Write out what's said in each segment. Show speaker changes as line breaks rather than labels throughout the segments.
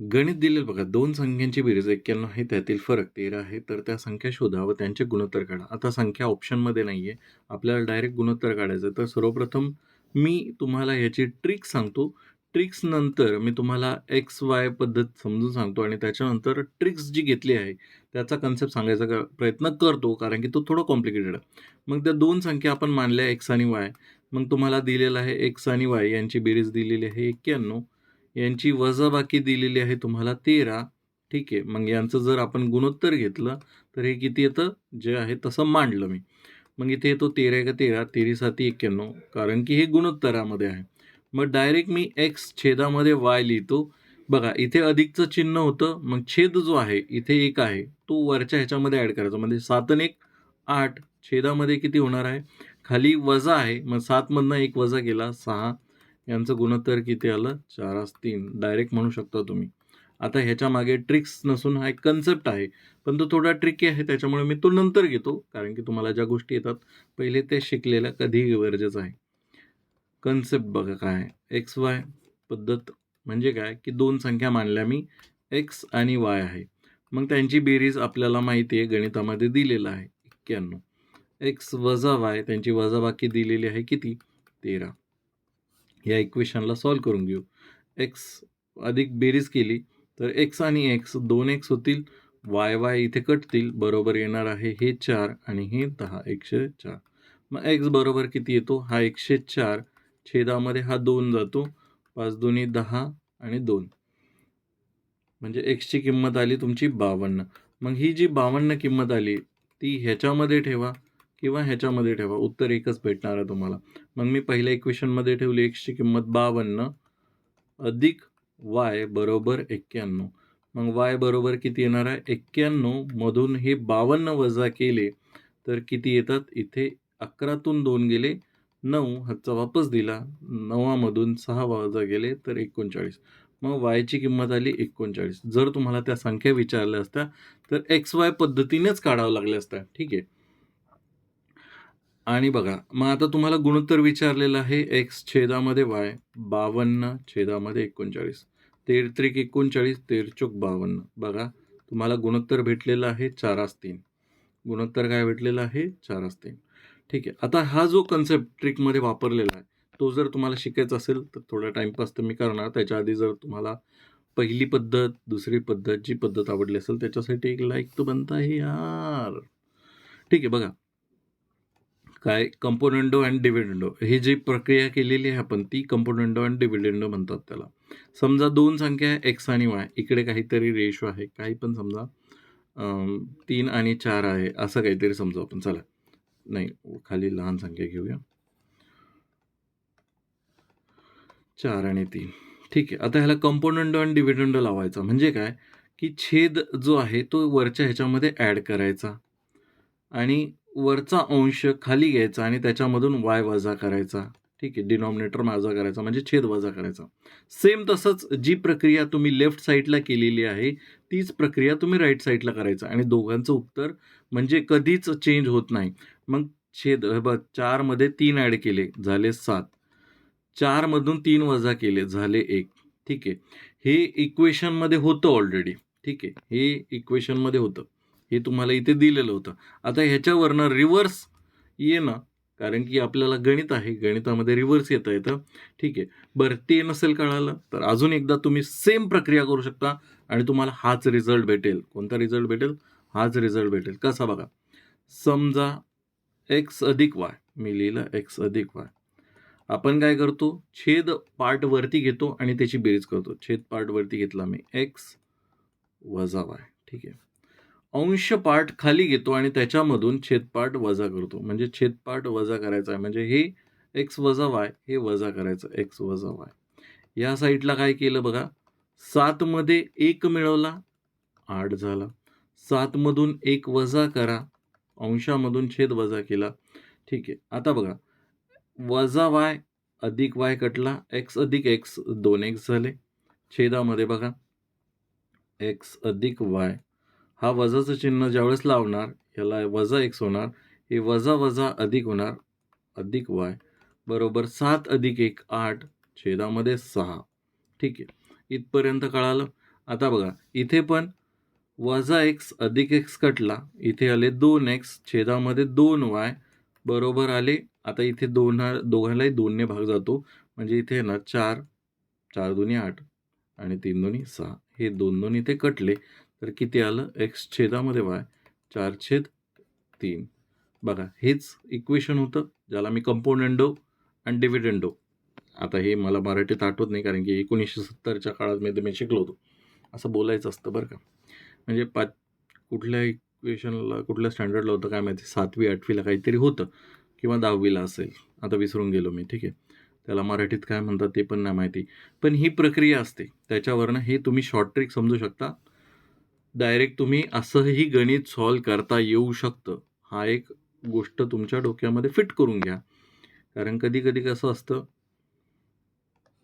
गणित दिलेलं बघा दोन संख्यांची बेरीज एक्क्याण्णव आहे त्यातील फरक तेरा आहे तर त्या संख्या शोधा व त्यांचे गुणोत्तर काढा. आता संख्या ऑप्शनमध्ये नाही आहे आपल्याला डायरेक्ट गुणोत्तर काढायचं तर सर्वप्रथम मी तुम्हाला याची ट्रिक सांगतो. ट्रिक्स नंतर मी तुम्हाला एक्स वाय पद्धत समजून सांगतो आणि त्याच्यानंतर ट्रिक्स जी घेतली आहे त्याचा कन्सेप्ट सांगायचा का- प्रयत्न करतो कारण की तो थोडं कॉम्प्लिकेटेड आहे. मग त्या दोन संख्या आपण मानल्या एक्स आणि वाय मग तुम्हाला दिलेलं आहे एक्स आणि वाय यांची बेरीज दिलेली आहे एक्क्याण्णव. यांची वजाबाकी दिलेली आहे तुम्हाला तेरा. ठीक आहे. मग यांचं जर आपण गुणोत्तर घेतलं तर हे किती येतं? जे आहे तसं मांडलं मी. मग इथे येतो तेरा का तेरा तेरी साती एक्क्याण्णव कारण की हे गुणोत्तरामध्ये आहे. मग डायरेक्ट मी एक्स छेदामध्ये वाय लिहितो. बघा इथे अधिकचं चिन्ह होतं मग छेद जो आहे इथे एक आहे तो वरच्या ह्याच्यामध्ये ॲड करायचा. म्हणजे सात आणि एक आठ. छेदामध्ये किती होणार आहे? खाली वजा आहे मग सातमधनं एक वजा केला सहा. यांचं गुणोत्तर किती आलं? चारास तीन. डायरेक्ट म्हणू शकता तुम्ही. आता ह्याच्या मागे ट्रिक्स नसून हा एक कन्सेप्ट आहे. पण तो थोडा ट्रिकी आहे त्याच्यामुळे मी तो नंतर घेतो. कारण की तुम्हाला ज्या गोष्टी येतात पहिले ते शिकलेल्या कधीही गरजेचं आहे. कन्सेप्ट बघा काय. आहे एक्स वाय पद्धत म्हणजे काय? की दोन संख्या मानल्या मी. एक्स आणि वाय आहे. मग त्यांची बेरीज आपल्याला माहिती आहे. गणितामध्ये दिलेलं आहे. एक्क्याण्णव. एक्स वजा वाय त्यांची वजाबाकी दिलेली आहे किती? तेरा. या इक्वेशनला सॉल्व करून घेऊ. एक्स अधिक बेरीज केली तर एक्स आणि एक्स दोन एक्स होतील. वाय वाय इथे कटतील. बरोबर येणार आहे हे चार आणि हे दहा एकशे चार. मग एक्स बरोबर किती येतो? हा एकशे चार छेदामध्ये हा दोन जातो. पाच दोन्ही दहा आणि दोन. म्हणजे एक्सची किंमत आली तुमची बावन्न. मग ही जी बावन्न किंमत आली ती ह्याच्यामध्ये ठेवा. किंवा ह्याच्यामध्ये ठेवा. उत्तर एकच भेटणार आहे तुम्हाला. मग मी पहिल्या इक्वेशनमध्ये ठेवली एक्सची किंमत बावन्न अधिक वाय बरोबर एक्क्याण्णव. मग वाय बरोबर किती येणार आहे? एक्क्याण्णव मधून हे बावन्न वजा केले तर किती येतात? इथे अकरातून दोन गेले नऊ हातचा वापस दिला नवामधून सहा वजा गेले तर एकोणचाळीस. मग वायची किंमत आली एकोणचाळीस. जर तुम्हाला त्या संख्या विचारल्या असत्या तर एक्स वाय पद्धतीनेच काढावं लागल्या असत्या. ठीक आहे? आणि बघा मग आता तुम्हाला गुणोत्तर विचारलेलं आहे एक्स छेदामध्ये वाय बावन्न छेदामध्ये एकोणचाळीस. तेर त्रिक एकोणचाळीस तेरचोक बावन्न. बघा तुम्हाला गुणोत्तर भेटलेलं आहे चारास तीन. गुणोत्तर काय भेटलेलं आहे चारास तीन. ठीक आहे आता हा जो कन्सेप्ट ट्रिकमध्ये वापरलेला आहे तो जर तुम्हाला शिकायचा असेल तर थोडा टाईमपास तर मी करणार. त्याच्या आधी जर तुम्हाला पहिली पद्धत दुसरी पद्धत जी पद्धत आवडली असेल त्याच्यासाठी एक लाईक तो बनता आहे यार. ठीक आहे बघा. काय? कंपोनेंडो अँड डिव्हिडेंडो ही जी प्रक्रिया केलेली आहे आपण ती कंपोनेंडो अँड डिव्हिडेंडो म्हणतात त्याला. समजा दोन संख्या आहे एक्स आणि वाय इकडे काहीतरी रेशो आहे. काही पण समजा तीन आणि चार आहे असं काहीतरी समजू आपण. चला. नाही खाली लहान संख्या घेऊया. चार आणि तीन. ठीक आहे. आता ह्याला कंपोनंडो आणि डिव्हिडेंडो लावायचा. म्हणजे काय? की छेद जो आहे तो वरच्या ह्याच्यामध्ये ॲड करायचा. आणि वरचा अंश खाली घ्यायचा आणि त्याच्यामधून वाय वजा करायचा. ठीक आहे? डिनॉमिनेटर माझा करायचा म्हणजे छेद वजा करायचा. सेम तसंच जी प्रक्रिया तुम्ही लेफ्ट साईडला केलेली आहे तीच प्रक्रिया तुम्ही राईट साईडला करायचा. आणि दोघांचं उत्तर म्हणजे कधीच चेंज होत नाही. मग छेद बघ चारमध्ये तीन ॲड केले झाले सात. चारमधून तीन वजा केले झाले एक. ठीक आहे? हे इक्वेशनमध्ये होतं ऑलरेडी ठीक आहे? हे इक्वेशनमध्ये होतं. हे तुम्हाला इथे दिलेलं होतं. आता ह्याच्यावरनं रिव्हर्स येणं कारण की आपल्याला गणित आहे गणितामध्ये रिव्हर्स येता येतं. ठीक आहे. बरं ते नसेल कळालं तर अजून एकदा तुम्ही सेम प्रक्रिया करू शकता आणि तुम्हाला हाच रिझल्ट भेटेल. कोणता रिझल्ट भेटेल? हाच रिझल्ट भेटेल. कसा बघा. समजा एक्स अधिक वाय मी लिहिलं एक्स अधिक वाय आपण काय करतो? छेद पार्ट वरती घेतो आणि त्याची बेरीज करतो. छेद पार्ट वरती घेतला मी एक्स वजा वाय ठीक आहे. अंश पार्ट खाली घेतो आणि त्याच्यामधून छेदपाठ वजा करतो. म्हणजे छेदपाठ वजा करायचा आहे. म्हणजे हे एक्स वजा वाय हे वजा करायचं एक्स वजा वाय या साईडला काय केलं बघा. सातमध्ये एक मिळवला. आठ झाला. सातमधून एक वजा करा. अंशामधून छेद वजा केला. ठीक आहे. आता बघा. वजा वाय अधिक वाय कटला. एक्स अधिक एक्स दोन एक्स झाले. छेदामध्ये बघा. एक्स अधिक वाय हा वजाचं चिन्ह ज्यावेळेस लावणार याला वजा एक्स होणार हे वजा वजा अधिक होणार अधिक वाय बरोबर सात अधिक एक आठ छेदामध्ये सहा. ठीक आहे. इथपर्यंत कळालं? आता बघा इथे पण वजा एक्स अधिक एक्स कटला इथे आले दोन एक्स छेदामध्ये दोन वाय बरोबर आले आता इथे दोन दोघांनाही दोनने भाग जातो म्हणजे इथे ना चार चार दोन्ही आठ आणि तीन दोन्ही सहा. हे दोन दोन इथे कटले तर किती आलं? एक्स छेदामध्ये वाय चार छेद तीन. बघा हेच इक्वेशन होतं ज्याला मी कंपोनेंडो आणि डिव्हिडेंडो आता हे मला मराठीत आठवत नाही कारण की एकोणीसशे सत्तरच्या काळात मी ते मी शिकलो होतो. असं बोलायचं असतं बरं का. म्हणजे पाच कुठल्या इक्वेशनला कुठल्या स्टँडर्डला होतं काय माहिती? सातवी आठवीला काहीतरी होतं किंवा दहावीला असेल. आता विसरून गेलो मी ठीक आहे. त्याला मराठीत काय म्हणतात ते पण नाही माहिती. पण ही प्रक्रिया असते. त्याच्यावरनं हे तुम्ही शॉर्ट ट्रिक समजू शकता. डायरेक्ट तुम्ही असंही गणित सॉल्व करता येऊ शकतं. हा एक गोष्ट तुमच्या डोक्यामध्ये फिट करून घ्या. कारण कधी कधी कसं असतं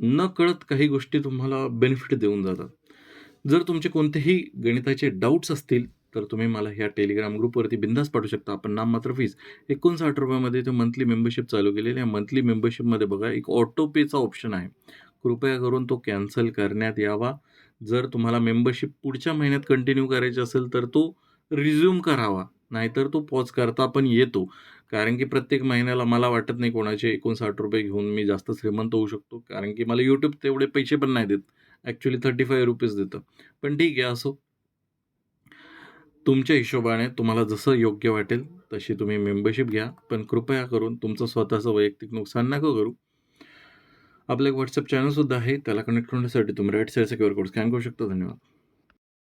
न कळत काही गोष्टी तुम्हाला बेनिफिट देऊन जातात. जर तुमचे कोणतेही गणिताचे डाऊट्स असतील तर तुम्ही मला ह्या टेलिग्राम ग्रुपवरती बिंदास पाठवू शकता. आपण नाम मात्र फीस एकोणसाठ रुपयामध्ये ते मंथली मेंबरशिप चालू केलेली आहे. मंथली मेंबरशिपमध्ये बघा एक ऑटो पेचा ऑप्शन आहे. कृपया करून तो कॅन्सल करण्यात यावा. जर तुम्हाला मेंबरशिप पुढच्या महिन्यात कंटिन्यू करायची असेल तर तो रिझ्यूम करावा. नाहीतर तो पॉज करता पण येतो. कारण की प्रत्येक महिन्याला मला वाटत नाही कोणाचे एकोणसाठ रुपये घेऊन मी जास्त श्रीमंत होऊ शकतो. कारण की मला यूट्यूब तेवढे पैसे पण नाही देत. ॲक्च्युली थर्टी फाय रुपीज देतं. पण ठीक आहे असो. तुमच्या हिशोबाने तुम्हाला जसं योग्य वाटेल तशी तुम्ही मेंबरशिप घ्या. पण कृपया करून तुमचं स्वतःचं वैयक्तिक नुकसान नका करू. आपलं एक व्हॉट्सअप चॅनलसुद्धा आहे. त्याला कनेक्ट होण्यासाठी तुम्ही राईट साईडचा क्यू आर कोड स्कॅन करू शकता. धन्यवाद.